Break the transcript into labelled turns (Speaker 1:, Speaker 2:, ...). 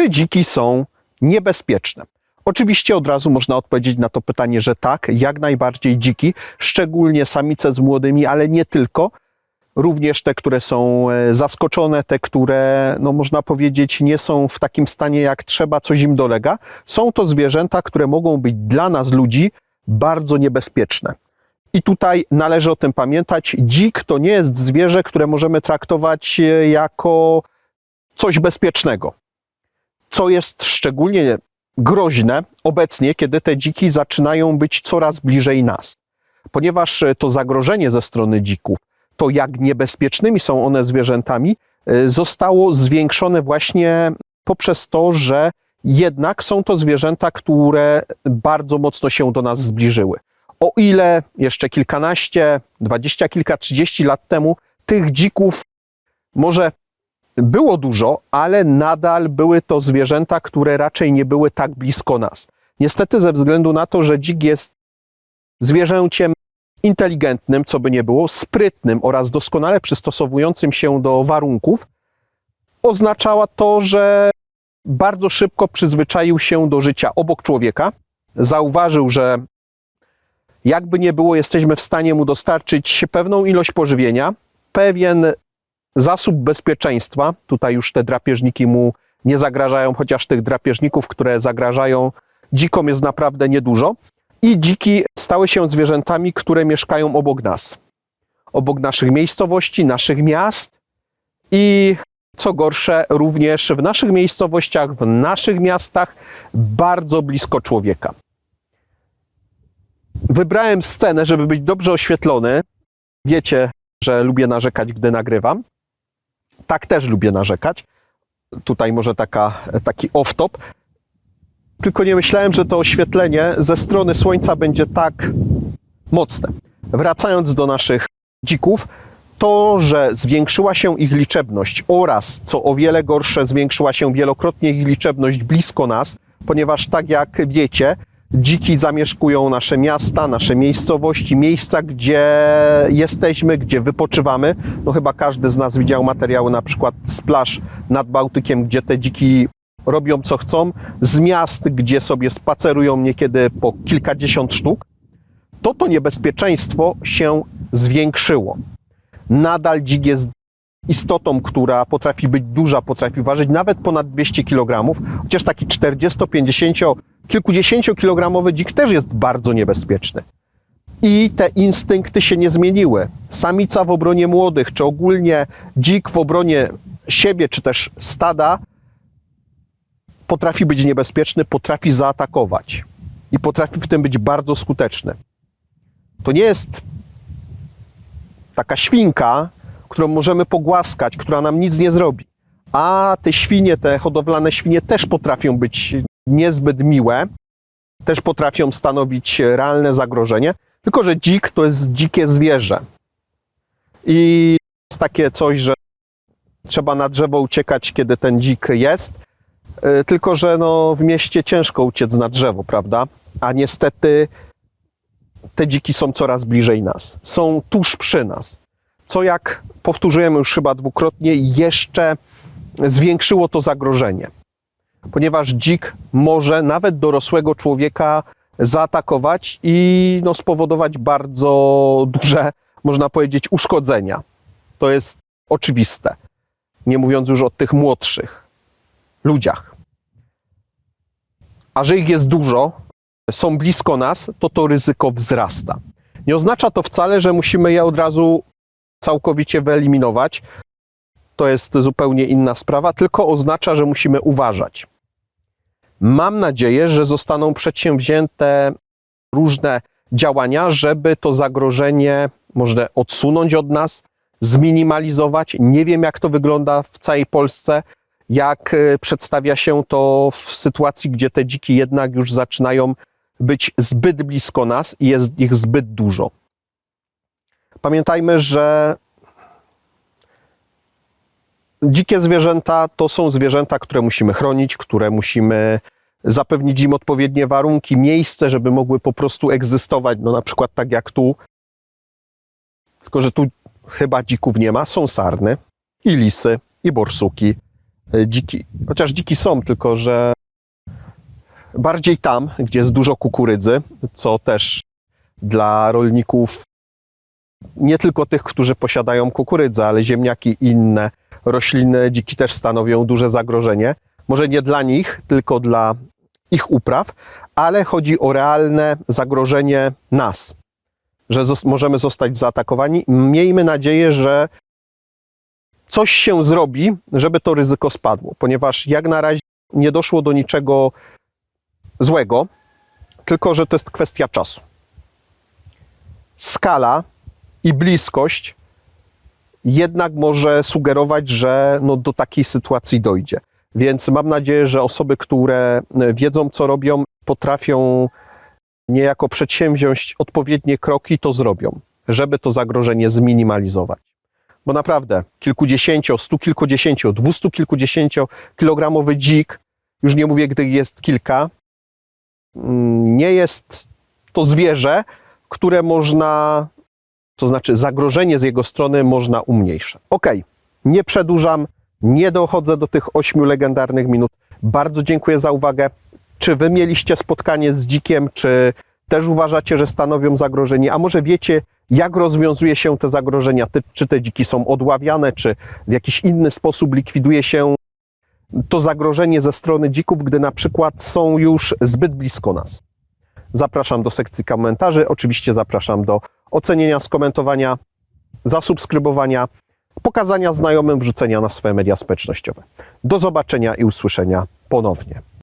Speaker 1: Czy dziki są niebezpieczne? Oczywiście od razu można odpowiedzieć na to pytanie, że tak, jak najbardziej dziki, szczególnie samice z młodymi, ale nie tylko. Również te, które są e, zaskoczone, te, które, no można powiedzieć, nie są w takim stanie jak trzeba, coś im dolega. Są to zwierzęta, które mogą być dla nas, ludzi, bardzo niebezpieczne. I tutaj należy o tym pamiętać. Dzik to nie jest zwierzę, które możemy traktować e, jako coś bezpiecznego. Co jest szczególnie groźne obecnie, kiedy te dziki zaczynają być coraz bliżej nas. Ponieważ e, to zagrożenie ze strony dzików, to jak niebezpiecznymi są one zwierzętami, e, zostało zwiększone właśnie poprzez to, że jednak są to zwierzęta, które bardzo mocno się do nas zbliżyły. O ile jeszcze kilkanaście, dwadzieścia kilka, trzydzieści lat temu tych dzików może było dużo, ale nadal były to zwierzęta, które raczej nie były tak blisko nas. Niestety, ze względu na to, że dzik jest zwierzęciem inteligentnym, co by nie było, sprytnym oraz doskonale przystosowującym się do warunków, oznaczało to, że bardzo szybko przyzwyczaił się do życia obok człowieka. Zauważył, że jakby nie było, jesteśmy w stanie mu dostarczyć pewną ilość pożywienia, pewien zasób bezpieczeństwa. Tutaj już te drapieżniki mu nie zagrażają, chociaż tych drapieżników, które zagrażają dzikom jest naprawdę niedużo. I dziki stały się zwierzętami, które mieszkają obok nas. Obok naszych miejscowości, naszych miast i co gorsze, również w naszych miejscowościach, w naszych miastach, bardzo blisko człowieka. Wybrałem scenę, żeby być dobrze oświetlony. Wiecie, że lubię narzekać, gdy nagrywam. Tak też lubię narzekać. Tutaj może taka, taki off-top. Tylko nie myślałem, że to oświetlenie ze strony słońca będzie tak mocne. Wracając do naszych dzików, to, że zwiększyła się ich liczebność oraz, co o wiele gorsze, zwiększyła się wielokrotnie ich liczebność blisko nas, ponieważ tak jak wiecie, dziki zamieszkują nasze miasta, nasze miejscowości, miejsca, gdzie jesteśmy, gdzie wypoczywamy. No chyba każdy z nas widział materiały na przykład z plaż nad Bałtykiem, gdzie te dziki robią co chcą, z miast, gdzie sobie spacerują niekiedy po kilkadziesiąt sztuk, to to niebezpieczeństwo się zwiększyło. Nadal dzik jest istotą, która potrafi być duża, potrafi ważyć nawet ponad 200 kg, chociaż taki 40, 50, kilkudziesięciokilogramowy dzik też jest bardzo niebezpieczny. I te instynkty się nie zmieniły. Samica w obronie młodych, czy ogólnie dzik w obronie siebie, czy też stada, potrafi być niebezpieczny, potrafi zaatakować i potrafi w tym być bardzo skuteczny. To nie jest taka świnka, którą możemy pogłaskać, która nam nic nie zrobi. A te świnie, te hodowlane świnie też potrafią być niezbyt miłe, też potrafią stanowić realne zagrożenie, tylko że dzik to jest dzikie zwierzę. I jest takie coś, że trzeba na drzewo uciekać, kiedy ten dzik jest, E, tylko że no, w mieście ciężko uciec na drzewo, prawda? A niestety te dziki są coraz bliżej nas, są tuż przy nas. Co jak powtórzyłem już chyba dwukrotnie, jeszcze zwiększyło to zagrożenie. Ponieważ dzik może nawet dorosłego człowieka zaatakować i no, spowodować bardzo duże, można powiedzieć, uszkodzenia. To jest oczywiste. Nie mówiąc już o tych młodszych ludziach. A że ich jest dużo, są blisko nas, to to ryzyko wzrasta. Nie oznacza to wcale, że musimy je od razu całkowicie wyeliminować. To jest zupełnie inna sprawa, tylko oznacza, że musimy uważać. Mam nadzieję, że zostaną przedsięwzięte różne działania, żeby to zagrożenie można odsunąć od nas, zminimalizować. Nie wiem, jak to wygląda w całej Polsce jak e, przedstawia się to w sytuacji, gdzie te dziki jednak już zaczynają być zbyt blisko nas i jest ich zbyt dużo. Pamiętajmy, że dzikie zwierzęta to są zwierzęta, które musimy chronić, które musimy zapewnić im odpowiednie warunki, miejsce, żeby mogły po prostu egzystować, no na przykład tak jak tu. Tylko, że tu chyba dzików nie ma, są sarny i lisy i borsuki. E, dziki, chociaż dziki są, tylko że bardziej tam, gdzie jest dużo kukurydzy, co też dla rolników, nie tylko tych, którzy posiadają kukurydzę, ale ziemniaki i inne rośliny, dziki też stanowią duże zagrożenie. Może nie dla nich, tylko dla ich upraw, ale chodzi o realne zagrożenie nas, że zos- możemy zostać zaatakowani. Miejmy nadzieję, że coś się zrobi, żeby to ryzyko spadło, ponieważ jak na razie nie doszło do niczego złego, tylko że to jest kwestia czasu. Skala i bliskość jednak może sugerować, że no do takiej sytuacji dojdzie. Więc mam nadzieję, że osoby, które e, wiedzą, co robią, potrafią niejako przedsięwziąć odpowiednie kroki, to zrobią, żeby to zagrożenie zminimalizować. Bo naprawdę kilkudziesięcio, stu kilkudziesięciu, dwustu kilkudziesięcio kilogramowy dzik, już nie mówię, gdy jest kilka, mm, nie jest to zwierzę, które można, to znaczy zagrożenie z jego strony można umniejszać. Okej, nie przedłużam, nie dochodzę do tych ośmiu legendarnych minut. Bardzo dziękuję za uwagę. Czy wy mieliście spotkanie z dzikiem, czy też uważacie, że stanowią zagrożenie? A może wiecie, jak rozwiązuje się te zagrożenia? Ty, czy te dziki są odławiane, czy w jakiś inny sposób likwiduje się to zagrożenie ze strony dzików, gdy na przykład są już zbyt blisko nas? Zapraszam do sekcji komentarzy. Oczywiście zapraszam do ocenienia, skomentowania, zasubskrybowania, pokazania znajomym, wrzucenia na swoje media społecznościowe. Do zobaczenia i usłyszenia ponownie.